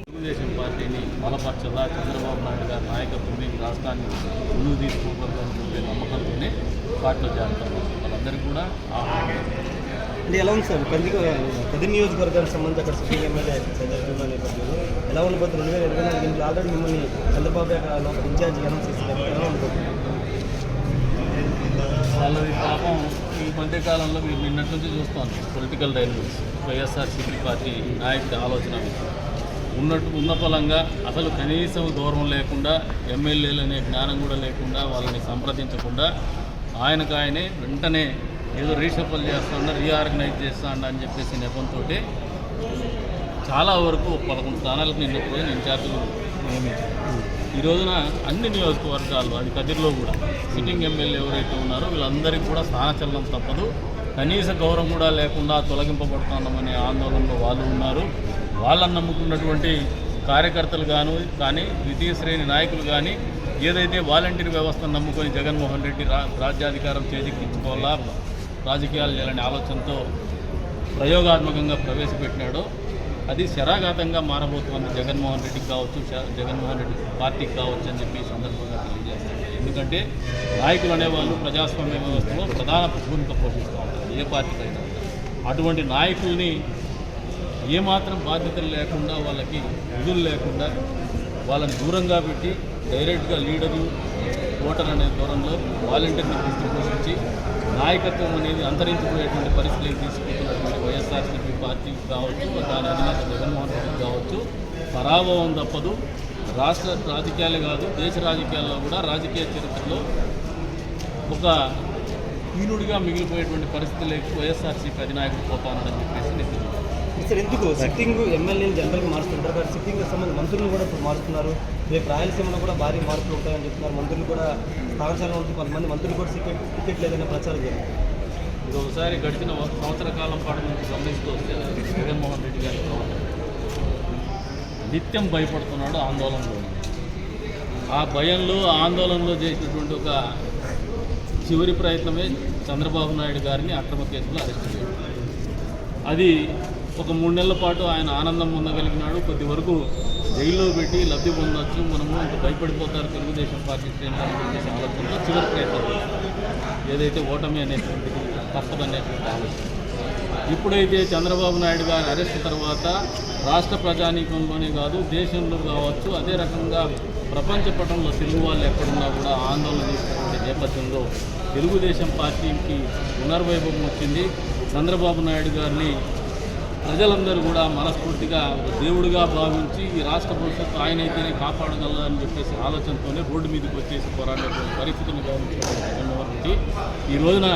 తెలుగుదేశం పార్టీని బలపరచలా చంద్రబాబు నాయుడు గారి నాయకత్వం రాష్ట్రాన్ని ముందుకు తీసుకోగలరు చెప్పే నమ్మకంతోనే పార్టీలో చేరతారు వాళ్ళందరికీ కూడా అంటే ఎలా ఉంది సార్? పది పది నియోజకవర్గానికి సంబంధించి అక్కడ సిటీ ఎమ్మెల్యే చంద్రబాబు నేపథ్యంలో ఎలా ఉండబోతుంది రెండు వేల ఇరవై నాలుగు ఆల్రెడీ మిమ్మల్ని చంద్రబాబు గారు ఇన్ఛార్జ్ అనౌన్స్ చేసింది ఎలా ఉండబోతుంది వాళ్ళది పాపం ఈ మధ్యకాలంలో మీరు నిన్నటి నుంచి చూస్తాను పొలిటికల్ డైనమిక్స్ వైఎస్ఆర్సీపీ పార్టీ నాయకుడి ఆలోచన ఉన్నట్టు ఉన్న ఫలంగా అసలు కనీసం గౌరవం లేకుండా ఎమ్మెల్యేలు అనే జ్ఞానం కూడా లేకుండా వాళ్ళని సంప్రదించకుండా ఆయనకు ఆయనే వెంటనే ఏదో రీషఫల్ చేస్తాడా రీఆర్గనైజ్ చేస్తాడా అని చెప్పేసి నెపంతో చాలా వరకు పదకొండు స్థానాలకు నిన్న పోయి ఇన్ఛార్జీలు నియమించారు. ఈ రోజున అన్ని నియోజకవర్గాలు అది కదిరిలో కూడా సిట్టింగ్ ఎమ్మెల్యే ఎవరైతే ఉన్నారో వీళ్ళందరికీ కూడా స్థానచలనం తప్పదు. కనీస గౌరవం కూడా లేకుండా తొలగింపబడుతున్నామనే ఆందోళనలో వాళ్ళు ఉన్నారు. వాళ్ళని నమ్ముకున్నటువంటి కార్యకర్తలు గాను కానీ ద్వితీయ శ్రేణి నాయకులు కానీ ఏదైతే వాలంటీర్ వ్యవస్థను నమ్ముకొని జగన్మోహన్ రెడ్డి రా రాజ్యాధికారం చేజిక్కించుకోవాలా రాజకీయాలు చేయాలనే ఆలోచనతో ప్రయోగాత్మకంగా ప్రవేశపెట్టినాడో అది శరాఘాతంగా మారబోతుంది జగన్మోహన్ రెడ్డికి కావచ్చు జగన్మోహన్ రెడ్డి పార్టీకి కావచ్చు అని చెప్పి సందర్భంగా తెలియజేస్తాను. ఎందుకంటే నాయకులు అనేవాళ్ళు ప్రజాస్వామ్య వ్యవస్థలో ప్రధాన భూమిక పోషిస్తూ ఉంటారు ఏ పార్టీకి అయినా అటువంటి నాయకుల్ని ఏమాత్రం బాధ్యతలు లేకుండా వాళ్ళకి విధులు లేకుండా వాళ్ళని దూరంగా పెట్టి డైరెక్ట్గా లీడరు ఓటర్ అనే దూరంలో వాలంటీర్ని తీసుకుపోషించి నాయకత్వం అనేది అంతరించిపోయేటువంటి పరిస్థితులు తీసుకుంటున్నటువంటి వైఎస్ఆర్సీపీ పార్టీకి కావచ్చు దాని అధినేత జగన్మోహన్ రెడ్డి కావచ్చు పరాభవం తప్పదు. రాష్ట్ర రాజకీయాలు కాదు దేశ రాజకీయాల్లో కూడా రాజకీయ చరిత్రలో ఒక హీనుడిగా మిగిలిపోయేటువంటి పరిస్థితులకు వైఎస్ఆర్సీపీ అధినాయకుడు పోతానని చెప్పేసి నేను సార్ ఎందుకు సిట్టింగ్ ఎమ్మెల్యేని జనరల్గా మారుస్తుంటారు? కానీ సిట్టింగ్ సంబంధించి మంత్రులు కూడా ఇప్పుడు మారుతున్నారు రేపు రాయలసీమలో కూడా భారీ మార్పులు ఉంటాయని చెప్తున్నారు. మంత్రులు కూడా స్థానశాలలో ఉంటుంది కొంతమంది మంత్రులు కూడా టికెట్ టికెట్ లేదనే ప్రచారం జరుగుతుంది ఇది ఒకసారి గడిచిన సంవత్సర కాలం పాటు నుంచి గమనిస్తూ వస్తే జగన్మోహన్ రెడ్డి గారి ప్రవర్తన. నిత్యం భయపడుతున్నాడు ఆందోళనలో ఆ భయంలో ఆందోళనలో చేసినటువంటి ఒక చివరి ప్రయత్నమే చంద్రబాబు నాయుడు గారిని అక్రమ కేసులో అరెస్ట్ చేయడం. అది ఒక మూడు నెలల పాటు ఆయన ఆనందం పొందగలిగినాడు. కొద్ది వరకు జైల్లో పెట్టి లబ్ధి పొందొచ్చు. మనము ఇంత భయపడిపోతారు తెలుగుదేశం పార్టీ శ్రేణులు ఆలోచనలో చివరి ప్రయత్నం ఏదైతే ఓటమి అనేటువంటిది తప్పదనేటువంటి ఇప్పుడైతే చంద్రబాబు నాయుడు గారి అరెస్ట్ తర్వాత రాష్ట్ర ప్రజానీకంలోనే కాదు దేశంలో కావచ్చు అదే రకంగా ప్రపంచ పటంలో తెలుగు వాళ్ళు ఎక్కడున్నా కూడా ఆందోళన చేసినటువంటి నేపథ్యంలో తెలుగుదేశం పార్టీకి పునర్వైభవం వచ్చింది. చంద్రబాబు నాయుడు గారిని ప్రజలందరూ కూడా మనస్ఫూర్తిగా దేవుడిగా భావించి ఈ రాష్ట్ర భవిష్యత్తు ఆయనైతేనే కాపాడగలని చెప్పేసి ఆలోచనతోనే రోడ్డు మీదకి వచ్చేసి పోరాడేటువంటి పరిస్థితిని గమనించినటువంటి ఈ రోజున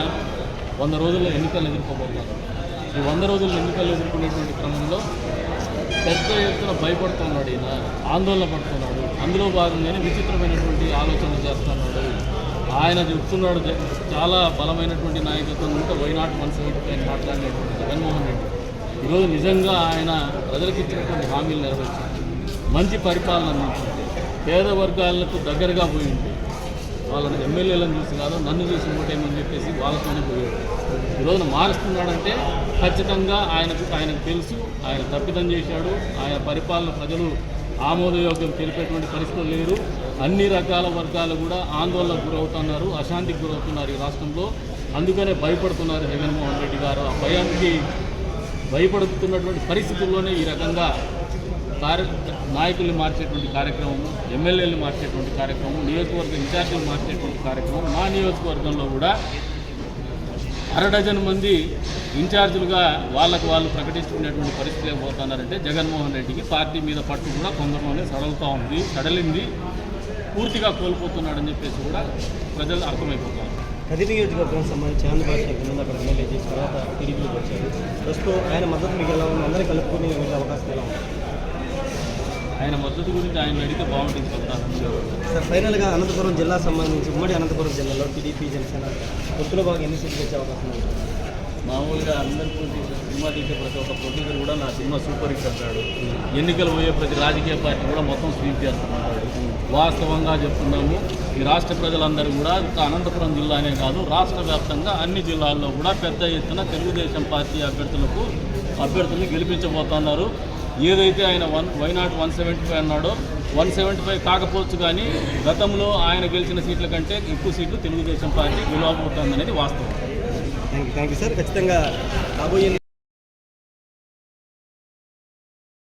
వంద రోజుల్లో ఎన్నికలు ఎదుర్కోబోతున్నారు. ఈ వంద రోజుల ఎన్నికలు ఎదుర్కొనేటువంటి క్రమంలో పెద్ద ఎత్తున భయపడుతున్నాడు ఈయన ఆందోళన పడుతున్నాడు. అందులో భాగంగానే విచిత్రమైనటువంటి ఆలోచనలు చేస్తున్నాడు. ఆయన చెప్తున్నాడు చాలా బలమైనటువంటి నాయకత్వం ఉంటే వైనాట్ వన్ సెవెంటీ ఫైవ్ మాట్లాడినటువంటి జగన్మోహన్ రెడ్డి. ఈరోజు నిజంగా ఆయన ప్రజలకు ఇచ్చినటువంటి హామీలు నెరవేర్చారు. మంచి పరిపాలన అందించింది పేద వర్గాలకు దగ్గరగా పోయింది ఉంది వాళ్ళని ఎమ్మెల్యేలను చూసి కాదు నన్ను చూసి ఓటేమని చెప్పేసి వాళ్ళతోనే పోయాడు. ఈరోజు మారుస్తున్నాడంటే ఖచ్చితంగా ఆయనకు ఆయనకు తెలుసు ఆయన తప్పిదం చేశాడు ఆయన పరిపాలన ప్రజలు ఆమోదయోగ్యం తెలిపేటువంటి పరిస్థితులు లేరు. అన్ని రకాల వర్గాలు కూడా ఆందోళనకు గురవుతున్నారు అశాంతికి గురవుతున్నారు ఈ రాష్ట్రంలో. అందుకనే భయపడుతున్నారు జగన్మోహన్ రెడ్డి గారు. ఆ భయానికి భయపడుతున్నటువంటి పరిస్థితుల్లోనే ఈ రకంగా కార్య నాయకుల్ని మార్చేటువంటి కార్యక్రమము ఎమ్మెల్యేలు మార్చేటువంటి కార్యక్రమం నియోజకవర్గ ఇన్ఛార్జీలు మార్చేటువంటి కార్యక్రమం మా నియోజకవర్గంలో కూడా అర డజన్ మంది ఇన్ఛార్జీలుగా వాళ్ళకు వాళ్ళు ప్రకటించుకునేటువంటి పరిస్థితి పోతున్నారంటే జగన్మోహన్ రెడ్డికి పార్టీ మీద పట్టు కూడా కొందరిలోనే సడలుతూ ఉంది సడలింది పూర్తిగా కోల్పోతున్నాడని చెప్పేసి కూడా ప్రజలు అర్థమైపోతారు కది నియోజకవర్గానికి సంబంధించి ఆంధ్రప్రదేశ్ అక్కడ ఎమ్మెల్యే చేసిన తర్వాత టీడీపీలోకి వచ్చారు. ప్రస్తుతం ఆయన మద్దతు మీకు ఎలా ఉంది? అందరూ కలుపుకొని వెళ్ళే అవకాశం ఎలా ఉంది? ఆయన మద్దతు గురించి ఆయన అడిగితే బాగుంటుంది చెప్తాను సార్ ఫైనల్గా అనంతపురం జిల్లా సంబంధించి ఉమ్మడి అనంతపురం జిల్లాలో టీడీపీ జనసేన పొత్తులో బాగా ఎన్ని సీట్లు వచ్చే అవకాశం ఉంది? మామూలుగా అందరు ప్రొడ్యూసర్ సినిమా తీసే ప్రతి ఒక్క ప్రొడ్యూసర్ కూడా నా సినిమా సూపర్ హిట్ అంటాడు. ఎన్నికలు పోయే ప్రతి రాజకీయ పార్టీ కూడా మొత్తం స్వీప్ చేస్తున్నాడు వాస్తవంగా చెప్తున్నాము ఈ రాష్ట్ర ప్రజలందరూ కూడా అనంతపురం జిల్లానే కాదు రాష్ట్ర వ్యాప్తంగా అన్ని జిల్లాల్లో కూడా పెద్ద ఎత్తున తెలుగుదేశం పార్టీ అభ్యర్థులకు అభ్యర్థులను గెలిపించబోతున్నారు. ఏదైతే ఆయన వన్ వైనాట్ వన్ సెవెంటీ ఫైవ్ అన్నాడో వన్ సెవెంటీ ఫైవ్ కాకపోవచ్చు కానీ గతంలో ఆయన గెలిచిన సీట్ల కంటే ఎక్కువ సీట్లు తెలుగుదేశం పార్టీ విలువబోతుందనేది వాస్తవం. Thank you thank you sir. ఖచ్చితంగా రాబోయే